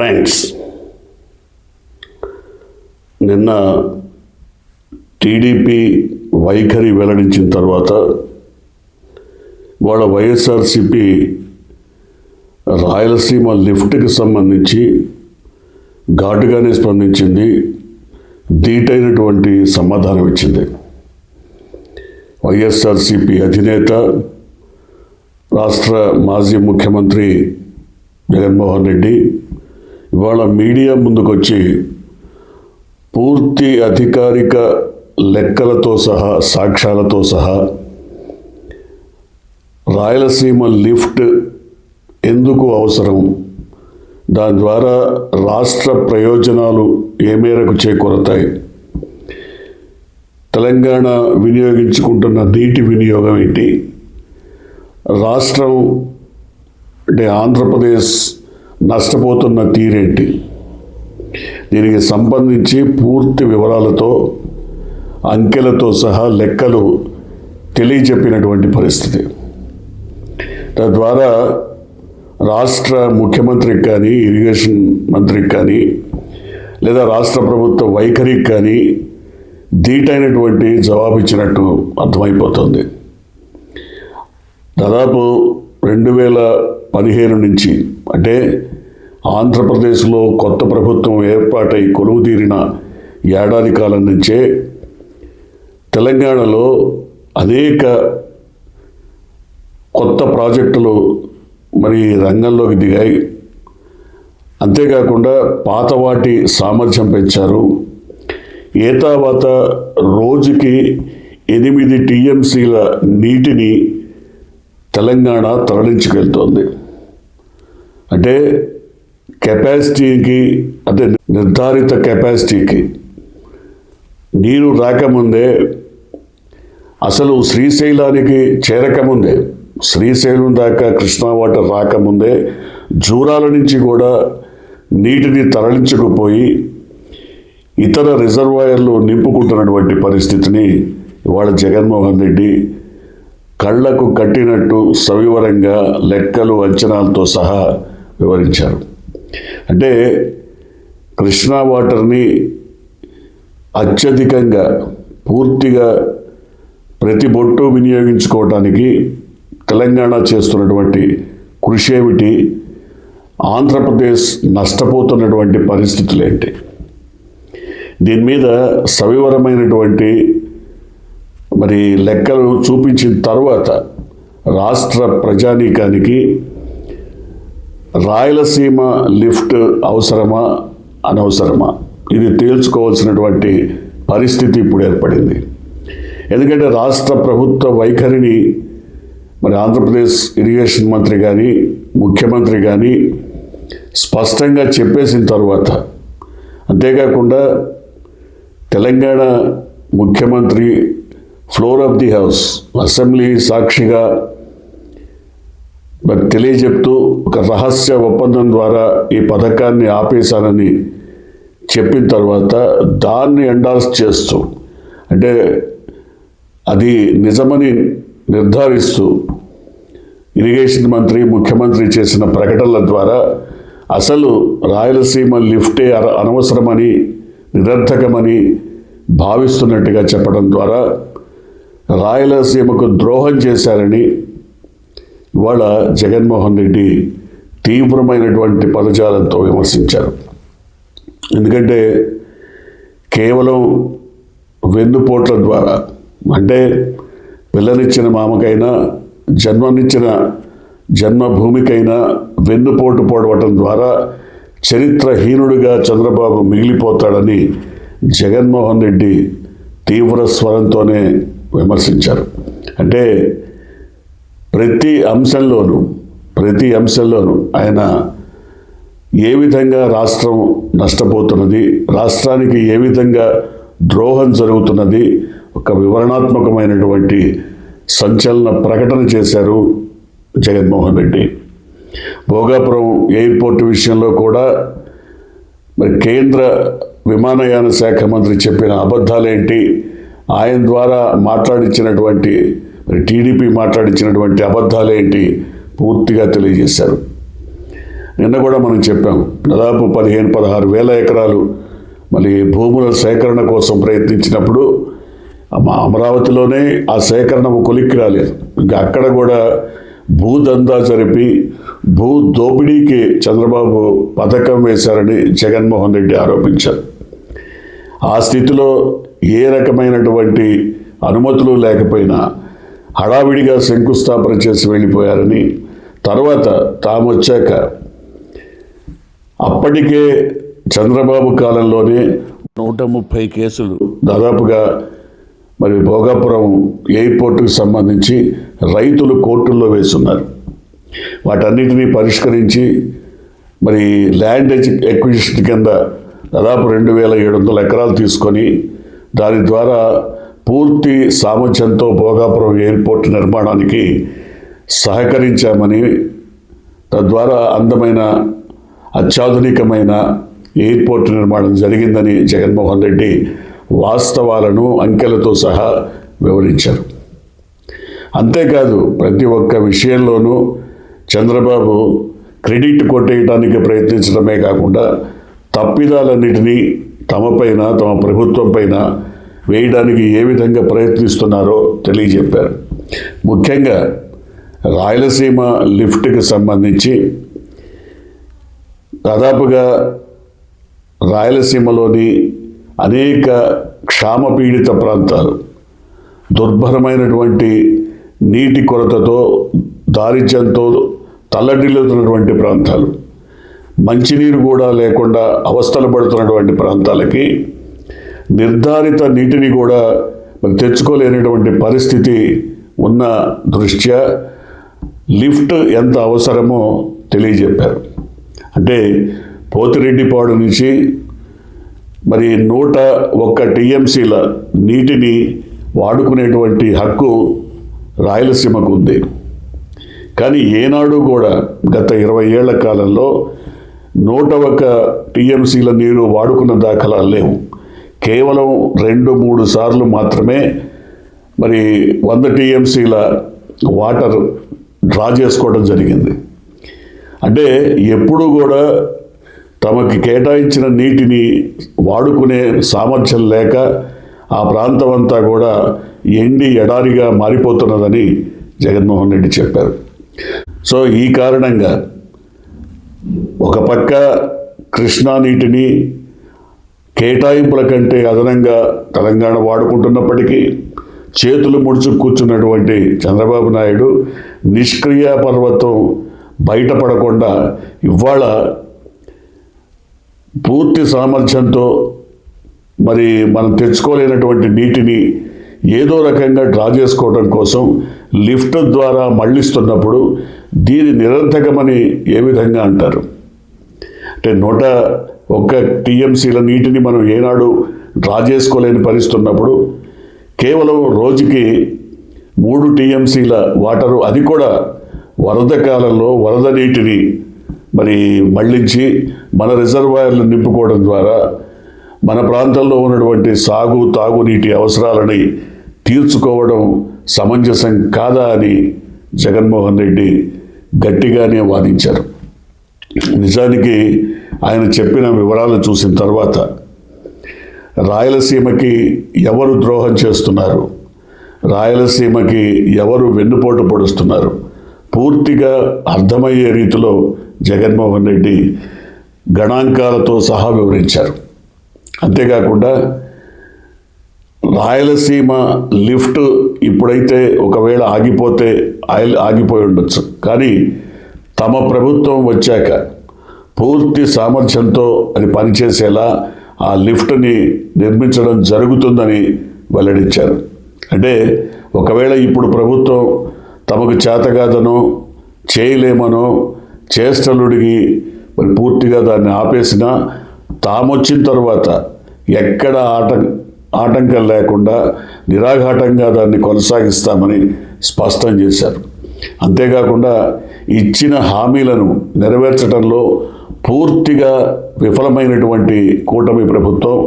Friends నిన్న TDP వైఖరి వెల్లడించిన తర్వాత వాళ్ళ వైఎస్ఆర్సిపి రాయలసీమ లిఫ్ట్కి సంబంధించి ఘాటుగానే స్పందించింది. ధీటైనటువంటి సమాధానం ఇచ్చింది. వైఎస్ఆర్సిపి అధినేత రాష్ట్ర మాజీ ముఖ్యమంత్రి జగన్మోహన్ రెడ్డి ఇవాళ మీడియా ముందుకొచ్చి పూర్తి అధికారిక లెక్కలతో సహా సాక్ష్యాలతో సహా రాయలసీమ లిఫ్ట్ ఎందుకు అవసరం? దాని ద్వారా రాష్ట్ర ప్రయోజనాలు ఏ మేరకు చేకూరతాయి? తెలంగాణ వినియోగించుకుంటున్న నీటి వినియోగం ఏంటి? రాష్ట్రం అంటే ఆంధ్రప్రదేశ్ నష్టపోతున్న తీరేంటి? దీనికి సంబంధించి పూర్తి వివరాలతో అంకెలతో సహా లెక్కలు తెలియజెప్పినటువంటి పరిస్థితి. తద్వారా రాష్ట్ర ముఖ్యమంత్రికి కానీ ఇరిగేషన్ మంత్రికి కానీ లేదా రాష్ట్ర ప్రభుత్వ వైఖరికి కానీ ధీటైనటువంటి జవాబు ఇచ్చినట్టు అర్థమైపోతుంది. దాదాపు రెండు వేల పదిహేను నుంచి అంటే ఆంధ్రప్రదేశ్లో కొత్త ప్రభుత్వం ఏర్పాటై కొలువు తీరిన ఏడాది కాలం నుంచే తెలంగాణలో అనేక కొత్త ప్రాజెక్టులు మరి రంగంలోకి దిగాయి. అంతేకాకుండా పాత వాటి సామర్థ్యం పెంచారు. ఏతావాత రోజుకి ఎనిమిది టీఎంసీల నీటిని తెలంగాణ తరలించుకెళ్తోంది. అంటే కెపాసిటీకి అంటే నిర్ధారిత కెపాసిటీకి నీరు రాకముందే అసలు శ్రీశైలానికి చేరకముందే శ్రీశైలం దాకా కృష్ణా వాటర్ రాకముందే జూరాల నుంచి కూడా నీటిని తరలించకపోయి ఇతర రిజర్వాయర్లు నింపుకుంటున్నటువంటి పరిస్థితిని ఇవాళ జగన్మోహన్ రెడ్డి కళ్ళకు కట్టినట్టు సవివరంగా లెక్కలు అంచనాలతో సహా వివరించారు. అంటే కృష్ణా వాటర్ని అత్యధికంగా పూర్తిగా ప్రతి బొట్టు వినియోగించుకోవటానికి తెలంగాణ చేస్తున్నటువంటి కృషి ఏమిటి? ఆంధ్రప్రదేశ్ నష్టపోతున్నటువంటి పరిస్థితులు ఏంటి? దీని మీద సవివరమైనటువంటి మరి లెక్కలు చూపించిన తర్వాత రాష్ట్ర ప్రజానీకానికి రాయలసీమ లిఫ్ట్ అవసరమా? అనవసరమా? ఇది తేల్చుకోవాల్సినటువంటి పరిస్థితి ఇప్పుడు ఏర్పడింది. ఎందుకంటే రాష్ట్ర ప్రభుత్వ వైఖరిని మరి ఆంధ్రప్రదేశ్ ఇరిగేషన్ మంత్రి కానీ ముఖ్యమంత్రి కానీ స్పష్టంగా చెప్పేసిన తర్వాత అంతేకాకుండా తెలంగాణ ముఖ్యమంత్రి floor of the house assembly సాక్షిగా మరి తెలియజెప్తూ ఒక రహస్య ఒప్పందం ద్వారా ఈ పథకాన్ని ఆపేశానని చెప్పిన తర్వాత దాన్ని ఎండార్స్ చేస్తూ అంటే అది నిజమని నిర్ధారిస్తూ ఇరిగేషన్ మంత్రి ముఖ్యమంత్రి చేసిన ప్రకటనల ద్వారా అసలు రాయలసీమ లిఫ్టే అనవసరమని నిరర్థకమని భావిస్తున్నట్టుగా చెప్పడం ద్వారా రాయలసీమకు ద్రోహం చేశారని ఇవాళ జగన్మోహన్ రెడ్డి తీవ్రమైనటువంటి పదజాలంతో విమర్శించారు. ఎందుకంటే కేవలం వెన్నుపోట్ల ద్వారా అంటే పిల్లనిచ్చిన మామకైనా జన్మనిచ్చిన జన్మభూమికైనా వెన్నుపోటు పొడవటం ద్వారా చరిత్రహీనుడిగా చంద్రబాబు మిగిలిపోతాడని జగన్మోహన్ రెడ్డి తీవ్ర స్వరంతోనే విమర్శించారు. అంటే ప్రతి అంశంలోనూ ప్రతి అంశంలోనూ ఆయన ఏ విధంగా రాష్ట్రం నష్టపోతున్నది రాష్ట్రానికి ఏ విధంగా ద్రోహం జరుగుతున్నది ఒక వివరణాత్మకమైనటువంటి సంచలన ప్రకటన చేశారు జగన్మోహన్ రెడ్డి. భోగాపురం ఎయిర్పోర్ట్ విషయంలో కూడా మరి కేంద్ర విమానయాన శాఖ మంత్రి చెప్పిన అబద్ధాలేంటి ఆయన ద్వారా మాట్లాడించినటువంటి మరి టీడీపీ మాట్లాడించినటువంటి అబద్ధాలేంటి పూర్తిగా తెలియజేశారు. నిన్న కూడా మనం చెప్పాం దాదాపు పదిహేను పదహారు వేల ఎకరాలు మళ్ళీ భూముల సేకరణ కోసం ప్రయత్నించినప్పుడు మా అమరావతిలోనే ఆ సేకరణ కొలిక్కి రాలేదు. ఇంకా అక్కడ కూడా భూదందా జరిపి భూ దోపిడీకి చంద్రబాబు పథకం వేశారని జగన్మోహన్ రెడ్డి ఆరోపించారు. ఆ స్థితిలో ఏ రకమైనటువంటి అనుమతులు లేకపోయినా హడావిడిగా శంకుస్థాపన చేసి వెళ్ళిపోయారని తర్వాత తాము వచ్చాక అప్పటికే చంద్రబాబు కాలంలోనే నూట ముప్పై కేసులు దాదాపుగా మరి భోగాపురం ఎయిర్పోర్టుకు సంబంధించి రైతులు కోర్టుల్లో వేస్తున్నారు. వాటన్నిటినీ పరిష్కరించి మరి ల్యాండ్ ఎక్విజిషన్ కింద దాదాపు రెండు వేల ఏడు వందల ఎకరాలు తీసుకొని దాని ద్వారా పూర్తి సామర్థ్యంతో భోగాపురం ఎయిర్పోర్ట్ నిర్మాణానికి సహకరించామని తద్వారా అందమైన అత్యాధునికమైన ఎయిర్పోర్ట్ నిర్మాణం జరిగిందని జగన్మోహన్ రెడ్డి వాస్తవాలను అంకెలతో సహా వివరించారు. అంతేకాదు ప్రతి ఒక్క విషయంలోనూ చంద్రబాబు క్రెడిట్ కొట్టేయడానికి ప్రయత్నించడమే కాకుండా తప్పిదాలన్నిటినీ తమపైన తమ ప్రభుత్వంపైన వేయడానికి ఏ విధంగా ప్రయత్నిస్తున్నారో తెలియజెప్పారు. ముఖ్యంగా రాయలసీమ లిఫ్ట్కి సంబంధించి దాదాపుగా రాయలసీమలోని అనేక క్షామపీడిత ప్రాంతాలు దుర్భరమైనటువంటి నీటి కొరతతో దారిద్ర్యంతో తల్లడిల్లుతున్నటువంటి ప్రాంతాలు. మంచినీరు కూడా లేకుండా అవస్థలు పడుతున్నటువంటి ప్రాంతాలకి నిర్ధారిత నీటిని కూడా మరి తెచ్చుకోలేనటువంటి పరిస్థితి ఉన్న దృష్ట్యా లిఫ్ట్ ఎంత అవసరమో తెలియజెప్పారు. అంటే పోతిరెడ్డిపాడు నుంచి మరి నూట ఒక్క టీఎంసీల నీటిని వాడుకునేటువంటి హక్కు రాయలసీమకు ఉంది కానీ ఏనాడు కూడా గత ఇరవై ఏళ్ళ కాలంలో నూట ఒక్క టీఎంసీల నీరు వాడుకున్న దాఖలాలు లేవు. కేవలం రెండు మూడు సార్లు మాత్రమే మరి వంద టీఎంసీల వాటర్ డ్రా చేసుకోవడం జరిగింది. అంటే ఎప్పుడు కూడా తమకి కేటాయించిన నీటిని వాడుకునే సామర్థ్యం లేక ఆ ప్రాంతం అంతా కూడా ఎండి ఎడారిగా మారిపోతున్నదని జగన్మోహన్ రెడ్డి చెప్పారు. సో ఈ కారణంగా ఒక పక్క కృష్ణా నీటిని కేటాయింపుల కంటే అదనంగా తెలంగాణ వాడుకుంటున్నప్పటికీ చేతులు ముడుచు కూర్చున్నటువంటి చంద్రబాబు నాయుడు నిష్క్రియ పర్వతం బయటపడకుండా ఇవాళ పూర్తి సామర్థ్యంతో మరి మనం తెచ్చుకోలేనటువంటి నీటిని ఏదో రకంగా డ్రా చేసుకోవడం కోసం లిఫ్ట్ ద్వారా మళ్ళిస్తున్నప్పుడు దీని నిరర్థకమని ఏ విధంగా అంటారు? అంటే నూట ఒక్క టీఎంసీల నీటిని మనం ఏనాడు డ్రా చేసుకోలేని పరిస్థితి ఉన్నప్పుడు కేవలం రోజుకి మూడు టీఎంసీల వాటరు అది కూడా వరద కాలంలో వరద నీటిని మరి మళ్ళించి మన రిజర్వాయర్లు నింపుకోవడం ద్వారా మన ప్రాంతంలో ఉన్నటువంటి సాగు తాగునీటి అవసరాలని తీర్చుకోవడం సమంజసం కాదా అని జగన్మోహన్ రెడ్డి గట్టిగానే వాదించారు. నిజానికి ఆయన చెప్పిన వివరాలు చూసిన తర్వాత రాయలసీమకి ఎవరు ద్రోహం చేస్తున్నారు? రాయలసీమకి ఎవరు వెన్నుపోటు పొడుస్తున్నారు? పూర్తిగా అర్థమయ్యే రీతిలో జగన్మోహన్ రెడ్డి గణాంకాలతో సహా వివరించారు. అంతేకాకుండా రాయలసీమ లిఫ్ట్ ఇప్పుడైతే ఒకవేళ ఆగిపోతే ఆయిల్ ఆగిపోయి ఉండొచ్చు. కానీ తమ ప్రభుత్వం వచ్చాక పూర్తి సామర్థ్యంతో అది పనిచేసేలా ఆ లిఫ్ట్ని నిర్మించడం జరుగుతుందని వెల్లడించారు. అంటే ఒకవేళ ఇప్పుడు ప్రభుత్వం తమకు చేతగాదనో చేయలేమనో చేష్టలుడిగి మరి పూర్తిగా దాన్ని ఆపేసినా తామొచ్చిన తర్వాత ఎక్కడ ఆట ఆటంకం లేకుండా నిరాఘాటంగా దాన్ని కొనసాగిస్తామని స్పష్టం చేశారు. అంతేకాకుండా ఇచ్చిన హామీలను నెరవేర్చడంలో పూర్తిగా విఫలమైనటువంటి కూటమి ప్రభుత్వం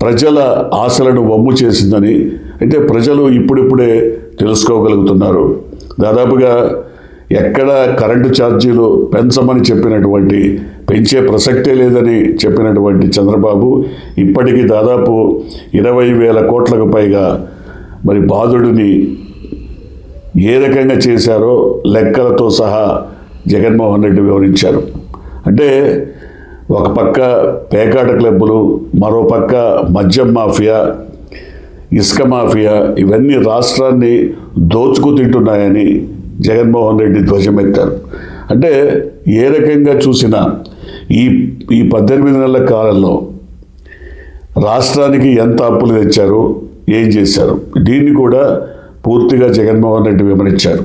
ప్రజల ఆశలను వమ్ము చేసిందని అయితే ప్రజలు ఇప్పుడిప్పుడే తెలుసుకోగలుగుతున్నారు. దాదాపుగా ఎక్కడ కరెంటు ఛార్జీలు పెంచమని చెప్పినటువంటి పెంచే ప్రసక్తే లేదని చెప్పినటువంటి చంద్రబాబు ఇప్పటికీ దాదాపు ఇరవై వేల కోట్లకు పైగా మరి బాధుడిని ఏ రకంగా చేశారో లెక్కలతో సహా జగన్మోహన్ రెడ్డి వివరించారు. అంటే ఒక పక్క పేకాట క్లబ్బులు మరో పక్క మద్యం మాఫియా ఇసుక మాఫియా ఇవన్నీ రాష్ట్రాన్ని దోచుకు తింటున్నాయని జగన్మోహన్ రెడ్డి ధ్వజమెత్తారు. అంటే ఏ రకంగా చూసినా ఈ ఈ పద్దెనిమిది నెలల కాలంలో రాష్ట్రానికి ఎంత అప్పులు తెచ్చారు ఏం చేశారు? దీన్ని కూడా పూర్తిగా జగన్మోహన్ రెడ్డి వివరించారు.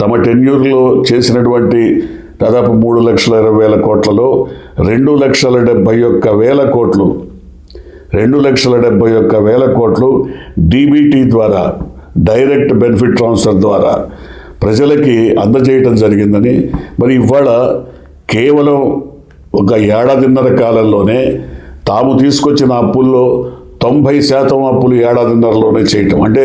తమ టెన్యూర్లో చేసినటువంటి దాదాపు మూడు లక్షల ఇరవై వేల కోట్లలో రెండు లక్షల డెబ్బై ఒక్క వేల కోట్లు రెండు లక్షల డెబ్బై ఒక్క వేల కోట్లు డీబీటీ ద్వారా డైరెక్ట్ బెనిఫిట్ ట్రాన్స్ఫర్ ద్వారా ప్రజలకి అందజేయటం జరిగిందని. మరి ఇవాళ కేవలం ఒక ఏడాదిన్నర కాలంలోనే తాము తీసుకొచ్చిన అప్పుల్లో తొంభై శాతం అప్పులు ఏడాదిన్నరలోనే చేయటం. అంటే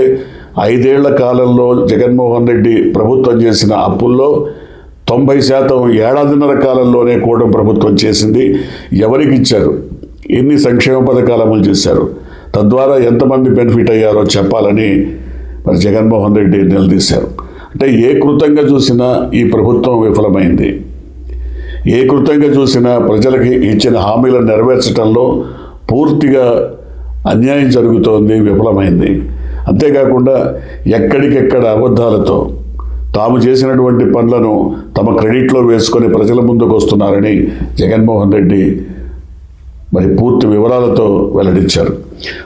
ఐదేళ్ళ కాలంలో జగన్మోహన్ రెడ్డి ప్రభుత్వం చేసిన అప్పుల్లో తొంభై శాతం ఏడాదిన్నర కాలంలోనే కూటమి ప్రభుత్వం చేసింది ఎవరికి ఇచ్చారు? ఎన్ని సంక్షేమ పథకాలు అమలు చేశారు? తద్వారా ఎంతమంది బెనిఫిట్ అయ్యారో చెప్పాలని మరి జగన్మోహన్ రెడ్డి నిలదీశారు. అంటే ఏ కృతంగా చూసినా ఈ ప్రభుత్వం విఫలమైంది. ఏ కృతంగా చూసినా ప్రజలకి ఇచ్చిన హామీలను నెరవేర్చడంలో పూర్తిగా అన్యాయం జరుగుతోంది విఫలమైంది. అంతేకాకుండా ఎక్కడికెక్కడ అబద్ధాలతో తాము చేసినటువంటి పనులను తమ క్రెడిట్లో వేసుకొని ప్రజల ముందుకు వస్తున్నారని జగన్మోహన్ రెడ్డి మరి పూర్తి వివరాలతో వెల్లడించారు.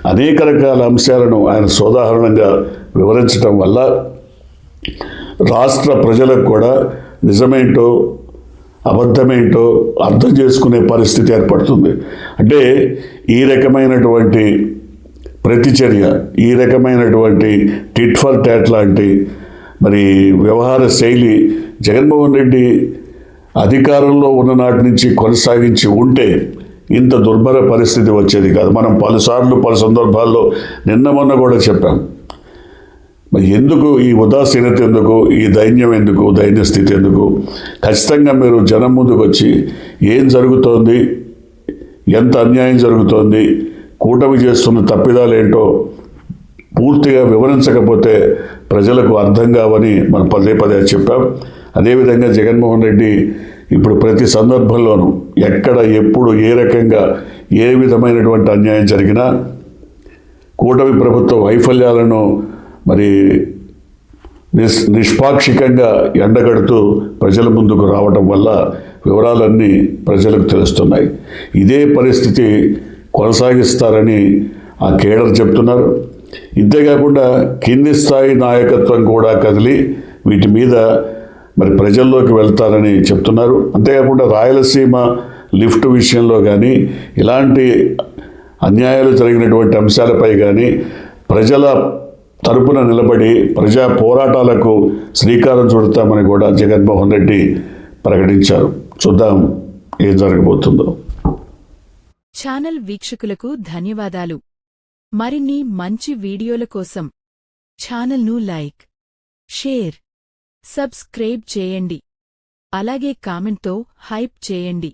అనేక రకాల అంశాలను ఆయన సోదాహరణంగా వివరించడం వల్ల రాష్ట్ర ప్రజలకు కూడా నిజమేంటో అబద్ధమేంటో అర్థం చేసుకునే పరిస్థితి ఏర్పడుతుంది. అంటే ఈ రకమైనటువంటి ప్రతిచర్య ఈ రకమైనటువంటి టిట్ ఫర్ ట్యాట్ లాంటి మరి వ్యవహార శైలి జగన్మోహన్ రెడ్డి అధికారంలో ఉన్న నాటి నుంచి కొనసాగించి ఉంటే ఇంత దుర్భర పరిస్థితి వచ్చేది కాదు. మనం పలుసార్లు పలు సందర్భాల్లో నిన్న మొన్న కూడా చెప్పాం. మరి ఎందుకు ఈ ఉదాసీనత ఎందుకు ఈ దైన్యం ఎందుకు దైన్య స్థితి ఎందుకు? ఖచ్చితంగా మీరు జనం ముందుకు వచ్చి ఏం జరుగుతోంది ఎంత అన్యాయం జరుగుతోంది కూటమి చేస్తున్న తప్పిదాలు ఏంటో పూర్తిగా వివరించకపోతే ప్రజలకు అర్థం కావని మనం పదే పదే చెప్పాం. అదేవిధంగా జగన్మోహన్ రెడ్డి ఇప్పుడు ప్రతి సందర్భంలోనూ ఎక్కడ ఎప్పుడు ఏ రకంగా ఏ విధమైనటువంటి అన్యాయం జరిగినా కూటమి ప్రభుత్వ వైఫల్యాలను మరి నిస్ నిష్పాక్షికంగా ఎండగడుతూ ప్రజల ముందుకు రావడం వల్ల వివరాలన్నీ ప్రజలకు తెలుస్తున్నాయి. ఇదే పరిస్థితి కొనసాగిస్తారని ఆ కేడర్ చెప్తున్నారు. ఇంతేకాకుండా కింది స్థాయి నాయకత్వం కూడా కదిలి వీటి మీద మరి ప్రజల్లోకి వెళ్తారని చెప్తున్నారు. అంతేకాకుండా రాయలసీమ లిఫ్ట్ విషయంలో కానీ ఇలాంటి అన్యాయాలు జరిగినటువంటి అంశాలపై కానీ ప్రజల తరపున నిలబడి ప్రజా పోరాటాలకు శ్రీకారం చుడతామని కూడా జగన్మోహన్ రెడ్డి ప్రకటించారు. చూద్దాం ఏం జరగబోతుందో. ఛానల్ వీక్షకులకు ధన్యవాదాలు. మరిన్ని మంచి వీడియోల కోసం ఛానల్ను లైక్ షేర్ సబ్స్క్రైబ్ చేయండి. అలాగే కామెంట్తో హైప్ చేయండి.